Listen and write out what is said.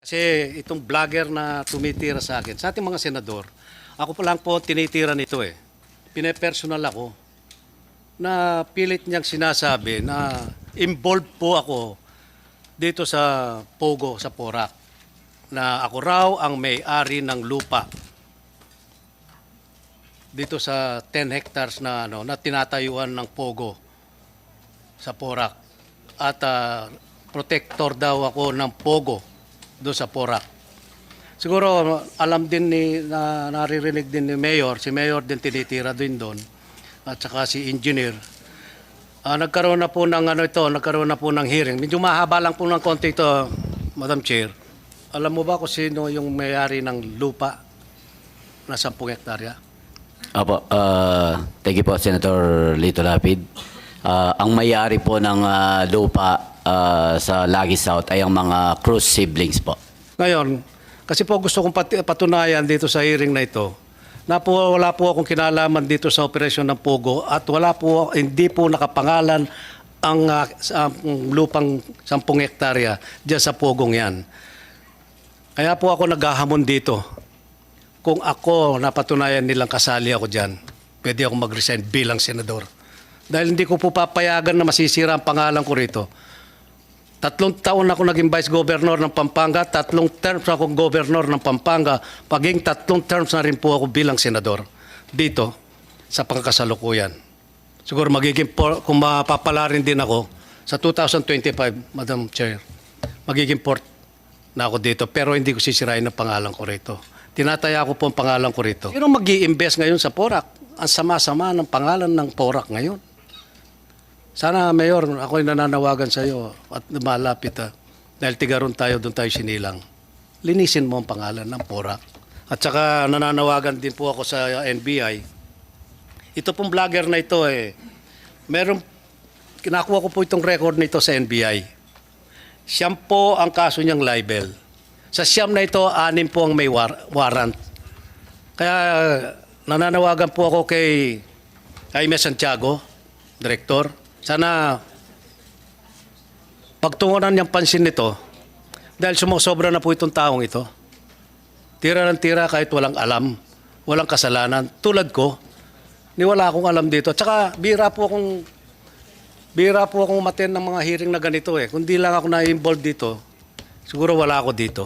Kasi itong vlogger na tumitira sa akin, sa ating mga senador, ako pa lang po tinitira nito eh. Pinepersonal ako na pilit niyang sinasabi na involved po ako dito sa Pogo, sa Porac. Na ako raw ang may-ari ng lupa dito sa 10 hectares na ano na tinatayuan ng Pogo sa Porac. At ah, protector daw ako ng Pogo doon sa Porac. Siguro alam din ni na naririnig din ni Mayor, si Mayor din tinitira din doon at saka si engineer. Ah, nagkaroon na po ng ano ito, nagkaroon na po ng hearing. Medyo mahaba lang po ng konti ito, Madam Chair. Alam mo ba kung sino yung may-ari ng lupa na 10 hektarya? Apo, uh, thank you po, Senator Lito Lapid. Ah, ang mayari po ng ah, lupa ah, sa Lagi South ay ang mga Cruz siblings po. Ngayon, kasi po gusto kong pati- patunayan dito sa hearing na ito, na po wala po akong kinalaman dito sa operasyon ng Pogo at wala po, hindi po nakapangalan ang ah, lupang 10 hektarya diyan sa Pogong yan. Kaya po ako naghahamon dito. Kung ako napatunayan nilang kasali ako diyan, pwede ako mag-resign bilang senador. Dahil hindi ko po papayagan na masisira ang pangalan ko rito. Tatlong taon ako naging vice governor ng Pampanga, tatlong terms akong governor ng Pampanga, paging tatlong terms na rin po ako bilang senador dito sa pangkasalukuyan. Siguro magiging, por, kung mapapala rin din ako, sa 2025, Madam Chair, magiging port na ako dito, pero hindi ko sisirain ang pangalan ko rito. Tinataya ko po ang pangalan ko rito. Sino mag invest ngayon sa Porac? Ang sama-sama ng pangalan ng Porac ngayon. Sana, Mayor, ako'y nananawagan sa iyo at malapit ha. Dahil tigaron tayo, doon tayo sinilang. Linisin mo ang pangalan ng Porac. At saka nananawagan din po ako sa NBI. Ito pong vlogger na ito eh, meron, kinakuha ko po itong record nito sa NBI. Siyam po ang kaso niyang libel. Sa siyam na ito, anim po ang may war- warrant. Kaya nananawagan po ako kay Jaime Santiago, Director. Sana pagtungunan niyang pansin nito dahil sumusobra na po itong taong ito. Tira ng tira kahit walang alam, walang kasalanan. Tulad ko, ni wala akong alam dito. Tsaka bira po akong bira po akong umaten ng mga hearing na ganito eh. Kung di lang ako na-involved dito, siguro wala ako dito.